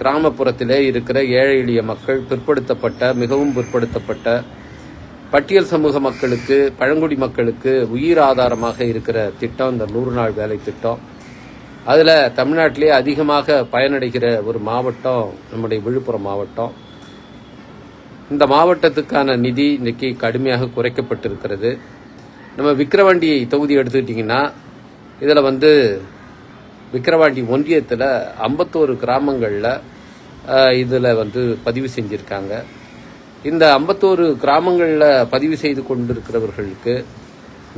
கிராமப்புறத்திலே இருக்கிற ஏழை எளிய மக்கள் பிற்படுத்தப்பட்ட மிகவும் பிற்படுத்தப்பட்ட பட்டியல் சமூக மக்களுக்கு பழங்குடி மக்களுக்கு உயிர் ஆதாரமாக இருக்கிற திட்டம் இந்த நூறு நாள் வேலை திட்டம். அதில் தமிழ்நாட்டிலே அதிகமாக பயனடைகிற ஒரு மாவட்டம் நம்முடைய விழுப்புரம் மாவட்டம். இந்த மாவட்டத்துக்கான நிதி இன்றைக்கி கடுமையாக குறைக்கப்பட்டிருக்கிறது. நம்ம விக்கிரவாண்டி தொகுதி எடுத்துக்கிட்டிங்கன்னா இதில் வந்து விக்கிரவாண்டி ஒன்றியத்தில் ஐம்பத்தோரு கிராமங்களில் இதில் வந்து பதிவு செஞ்சுருக்காங்க. இந்த ஐம்பத்தோரு கிராமங்களில் பதிவு செய்து கொண்டிருக்கிறவர்களுக்கு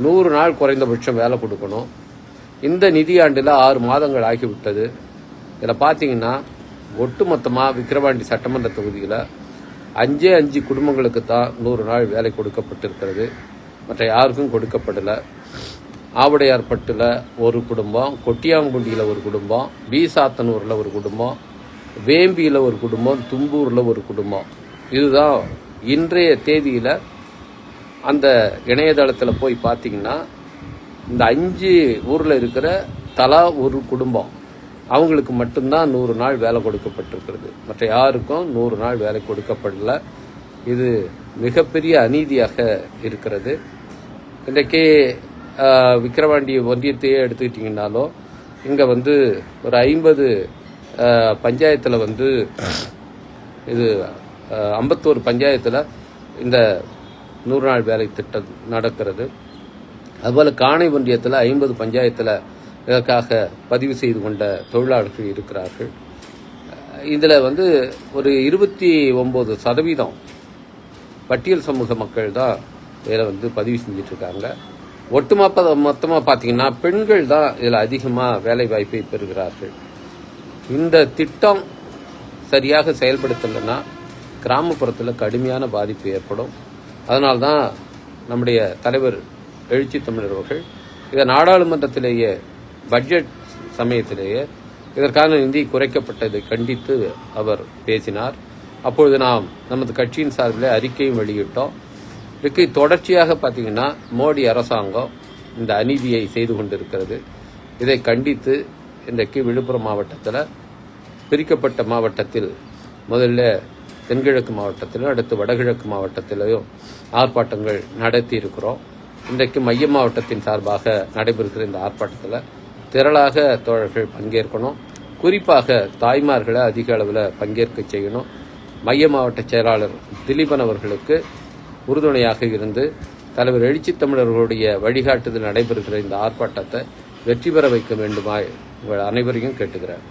நூறு நாள் குறைந்தபட்சம் வேலை கொடுக்கணும். இந்த நிதியாண்டில் ஆறு மாதங்கள் ஆகிவிட்டது. இதில் பார்த்தீங்கன்னா ஒட்டுமொத்தமாக விக்கிரவாண்டி சட்டமன்ற தொகுதியில் அஞ்சே அஞ்சு குடும்பங்களுக்கு தான் நூறு நாள் வேலை கொடுக்கப்பட்டிருக்கிறது. மற்ற யாருக்கும் கொடுக்கப்படலை. ஆவுடையார்பட்டில் ஒரு குடும்பம் கொட்டியாங்குண்டியில் ஒரு குடும்பம் பி சாத்தனூரில் ஒரு குடும்பம் வேம்பியில் ஒரு குடும்பம் தும்பூரில் ஒரு குடும்பம். இதுதான் இன்றைய தேதியில் அந்த இணையதளத்தில் போய் பார்த்தீங்கன்னா இந்த அஞ்சு ஊரில் இருக்கிற தலா ஒரு குடும்பம் அவங்களுக்கு மட்டும்தான் நூறு நாள் வேலை கொடுக்கப்பட்டிருக்கிறது. மற்ற யாருக்கும் நூறு நாள் வேலை கொடுக்கப்படல. இது மிகப்பெரிய அநீதியாக இருக்கிறது. இன்றைக்கு விக்கிரவாண்டி ஒன்றியத்தையே எடுத்துக்கிட்டிங்கனாலும் இங்கே வந்து ஒரு ஐம்பது பஞ்சாயத்தில் வந்து இது ஐம்பத்தோரு பஞ்சாயத்தில் இந்த நூறு நாள் வேலை திட்டம் நடக்கிறது. அதுபோல் காணை ஒன்றியத்தில் ஐம்பது பஞ்சாயத்தில் இதற்காக பதிவு செய்து கொண்ட தொழிலாளர்கள் இருக்கிறார்கள். இதில் வந்து ஒரு இருபத்தி ஒம்பது சதவீதம் பட்டியல் சமூக மக்கள் தான் இதில் வந்து பதிவு செஞ்சிட்ருக்காங்க ஒட்டுமொத்த மொத்தமாக பார்த்தீங்கன்னா பெண்கள் தான் இதில் அதிகமாக வேலை வாய்ப்பை பெறுகிறார்கள். இந்த திட்டம் சரியாக செயல்படுத்தலைன்னா கிராமப்புறத்தில் கடுமையான பாதிப்பு ஏற்படும். அதனால்தான் நம்முடைய தலைவர் எழுச்சி தமிழர் அவர்கள் இதை நாடாளுமன்றத்திலேயே பட்ஜெட் சமயத்திலேயே இதற்கான நிதி குறைக்கப்பட்டதை கண்டித்து அவர் பேசினார். அப்பொழுது நாம் நமது கட்சியின் சார்பில் அறிக்கையும் வெளியிட்டோம். இதுக்கு தொடர்ச்சியாக பார்த்தீங்கன்னா மோடி அரசாங்கம் இந்த அநீதியை செய்து கொண்டிருக்கிறது. இதை கண்டித்து இன்றைக்கு விழுப்புரம் மாவட்டத்தில் பிரிக்கப்பட்ட மாவட்டத்தில் முதல்ல தென்கிழக்கு மாவட்டத்திலும் அடுத்து வடகிழக்கு மாவட்டத்திலையும் ஆர்ப்பாட்டங்கள் நடத்தி இருக்கிறோம் இன்றைக்கு மைய மாவட்டத்தின் சார்பாக நடைபெறுகிற இந்த ஆர்ப்பாட்டத்தில் திரளாக தோழர்கள் பங்கேற்கணும். குறிப்பாக தாய்மார்களை அதிக அளவில் பங்கேற்க செய்யணும். மைய மாவட்ட செயலாளர் திலீபன் அவர்களுக்கு உறுதுணையாக இருந்து தலைவர் எழுச்சி தமிழர்களுடைய வழிகாட்டுதல் நடைபெறுகிற இந்த ஆர்ப்பாட்டத்தை வெற்றி பெற வைக்க வேண்டுமாய் உங்கள் அனைவரையும் கேட்டுக்கிறேன்